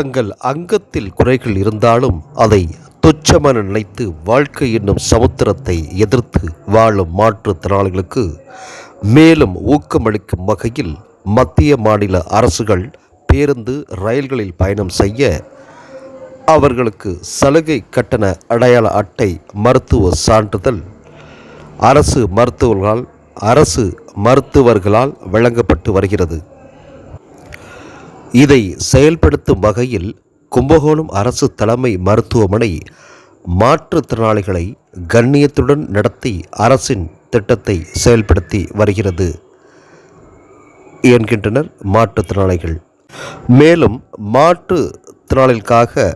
தங்கள் அங்கத்தில் குறைகள் இருந்தாலும் அதை துச்சமென நினைத்து வாழ்க்கை என்னும் சமுத்திரத்தை எதிர்த்து வாழும் மாற்றுத்திறனாளிகளுக்கு மேலும் ஊக்கமளிக்கும் வகையில் மத்திய மாநில அரசுகள் பேருந்து ரயில்களில் பயணம் செய்ய அவர்களுக்கு சலுகை கட்டண அடையாள அட்டை மருத்துவ சான்றிதழ் அரசு மருத்துவர்களால் அரசு மருத்துவர்களால் வழங்கப்பட்டு வருகிறது. இதை செயல்படுத்தும் வகையில் கும்பகோணம் அரசு தலைமை மருத்துவமனை மாற்றுத்திறனாளிகளை கண்ணியத்துடன் நடத்தி அரசின் திட்டத்தை செயல்படுத்தி வருகிறது. என்கின்றனர் மாற்றுத்திறனாளிகள் மேலும் மாற்றுத்திறனாளிகளுக்காக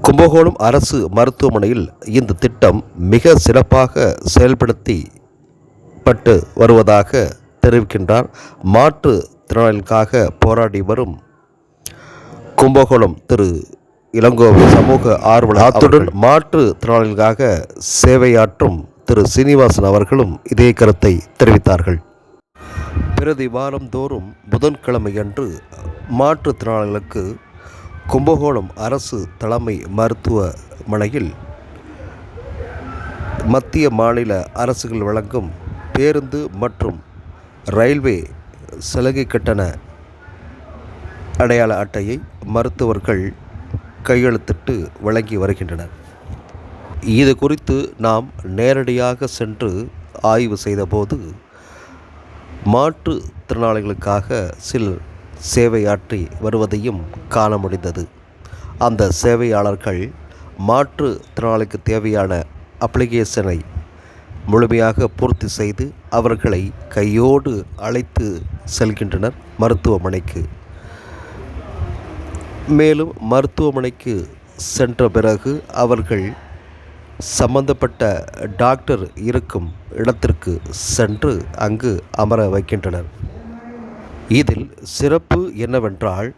கும்பகோணம் அரசு மருத்துவமனையில் இந்த திட்டம் மிக சிறப்பாக செயல்படுத்தி பட்டு வருவதாக தெரிவிக்கின்றார் மாற்று மாற்றுத்திறனாளிகளுக்காக போராடி வரும் கும்பகோணம் திரு இளங்கோவை சமூக ஆர்வலர் அத்துடன் மாற்றுத்திறனாளிகளுக்காக சேவையாற்றும் திரு சீனிவாசன் அவர்களும் இதே கருத்தை தெரிவித்தார்கள். பிரதி வாரந்தோறும் புதன்கிழமையன்று மாற்றுத்திறனாளிகளுக்கு கும்பகோணம் அரசு தலைமை மருத்துவமனையில் மத்திய மாநில அரசுகள் வழங்கும் பேருந்து மற்றும் ரயில்வே சலுகை கட்டண அடையாள அட்டையை மருத்துவர்கள் கையெழுத்திட்டு வழங்கி வருகின்றனர். இது குறித்து நாம் நேரடியாக சென்று ஆய்வு செய்தபோது மாற்றுத்திறனாளிகளுக்காக சிலர் சேவையாற்றி வருவதையும் காண முடிந்தது அந்த சேவையாளர்கள் மாற்றுத்திறனாளிக்கு தேவையான அப்ளிகேஷனை முழுமையாக பூர்த்தி செய்து அவர்களை கையோடு அழைத்து செல்கின்றனர் மருத்துவமனைக்கு. மேலும் மருத்துவமனைக்கு சென்ற பிறகு அவர்கள் சம்பந்தப்பட்ட டாக்டர் இருக்கும் இடத்திற்கு சென்று அங்கு அமர வைக்கின்றனர். இதில் சிறப்பு என்னவென்றால்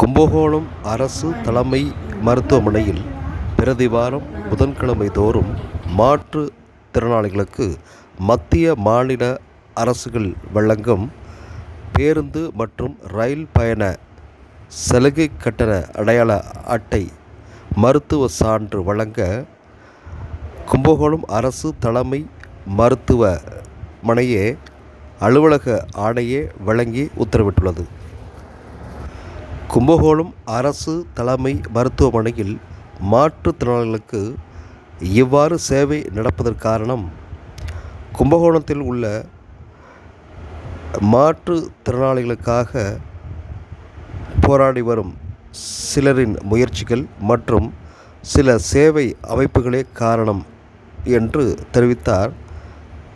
கும்பகோணம் அரசு தலைமை மருத்துவமனையில் பிரதிவாரம் புதன்கிழமை தோறும் மாற்று திறனாளிகளுக்கு மத்திய மாநில அரசுகள் வழங்கும் பேருந்து மற்றும் ரயில் பயண சலுகை கட்டண அடையாள அட்டை மருத்துவ சான்று வழங்க கும்பகோணம் அரசு தலைமை மருத்துவமனையே அலுவலக ஆணையே வழங்கி உத்தரவிட்டுள்ளது. கும்பகோணம் அரசு தலைமை மருத்துவமனையில் மாற்றுத்திறனாளிகளுக்கு இவ்வாறு சேவை நடப்பதற்காரணம் கும்பகோணத்தில் உள்ள மாற்றுத்திறனாளிகளுக்காக போராடி வரும் சிலரின் முயற்சிகள் மற்றும் சில சேவை அமைப்புகளே காரணம் என்று தெரிவித்தார்.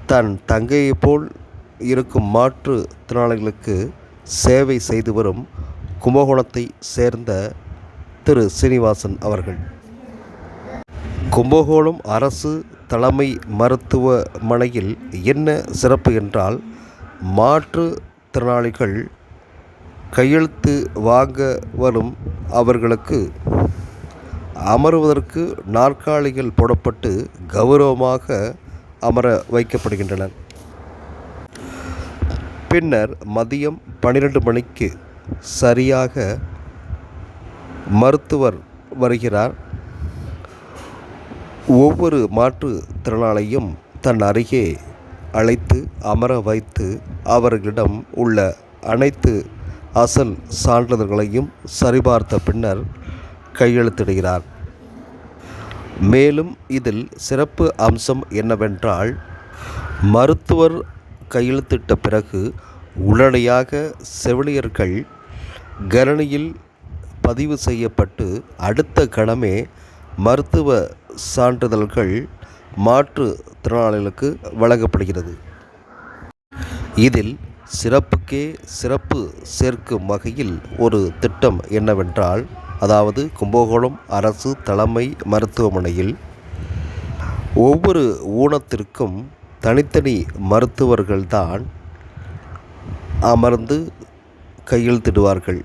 தன் தங்கையைப் போல் இருக்கும் மாற்றுத்திறனாளிகளுக்கு சேவை செய்து வரும் கும்பகோணத்தை சேர்ந்த திரு சீனிவாசன் அவர்கள். கும்பகோணம் அரசு தலைமை மருத்துவமனையில் என்ன சிறப்பு என்றால் மாற்றுத்திறனாளிகள் கையெழுத்து வாங்க வரும் அவர்களுக்கு அமருவதற்கு நாற்காலிகள் போடப்பட்டு கௌரவமாக அமர வைக்கப்படுகின்றன பின்னர் மதியம் பன்னிரண்டு மணிக்கு சரியாக மருத்துவர் வருகிறார். ஒவ்வொரு மாற்றுத்திறனாளியும் தன் அருகே அழைத்து அமர வைத்து அவர்களிடம் உள்ள அனைத்து அசல் சான்றிதழ்களையும் சரிபார்த்த பின்னர் கையெழுத்திடுகிறார். மேலும் இதில் சிறப்பு அம்சம் என்னவென்றால் மருத்துவர் கையெழுத்திட்ட பிறகு உடனடியாக செவிலியர்கள் கணனியில் பதிவு செய்யப்பட்டு அடுத்த கணமே மருத்துவ சான்றிதழ்கள் மாற்றுத்திறனாளிகளுக்கு வழங்கப்படுகிறது. இதில் சிறப்புக்கே சிறப்பு சேர்க்கும் வகையில் ஒரு திட்டம் என்னவென்றால் அதாவது கும்பகோணம் அரசு தலைமை மருத்துவமனையில் ஒவ்வொரு ஊனத்திற்கும் தனித்தனி மருத்துவர்கள்தான் அமர்ந்து கையெழுத்திடுவார்கள்.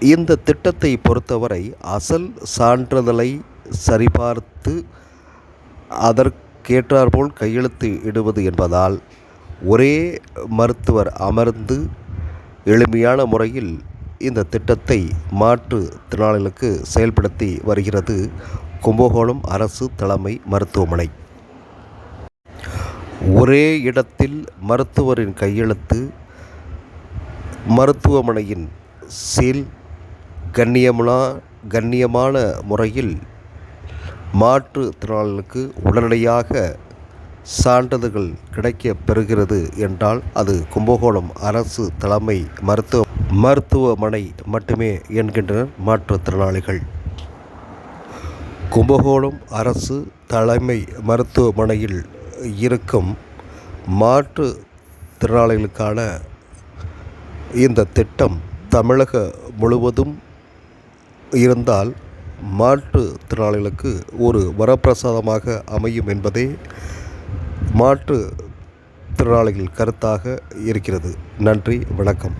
இந்த திட்டத்தை பொறுத்தவரை அசல் சான்றிதழை சரிபார்த்து அதற்கேற்றாற்போல் கையெழுத்து இடுவது என்பதால் ஒரே மருத்துவர் அமர்ந்து எளிமையான முறையில் இந்த திட்டத்தை மாற்றுத்திறனாளிகளுக்கு செயல்படுத்தி வருகிறது கும்பகோணம் அரசு தலைமை மருத்துவமனை. ஒரே இடத்தில் மருத்துவரின் கையெழுத்து மருத்துவமனையின் சீல் கண்ணியமான கண்ணியமான முறையில் மாற்றுத்திறனாளிகளுக்கு உடனடியாக சான்றிதழ்கள் கிடைக்க பெறுகிறது என்றால் அது கும்பகோணம் அரசு தலைமை மருத்துவ மருத்துவமனை மட்டுமே என்கின்றனர் மாற்றுத்திறனாளிகள் கும்பகோணம் அரசு தலைமை மருத்துவமனையில் இருக்கும் மாற்றுத்திறனாளிகளுக்கான இந்த திட்டம் தமிழக முழுவதும் இருந்தால் மாற்றுத்திறனாளிகளுக்கு ஒரு வரப்பிரசாதமாக அமையும் என்பதே மாற்றுத்திறனாளிகள் கருத்தாக இருக்கிறது. நன்றி வணக்கம்.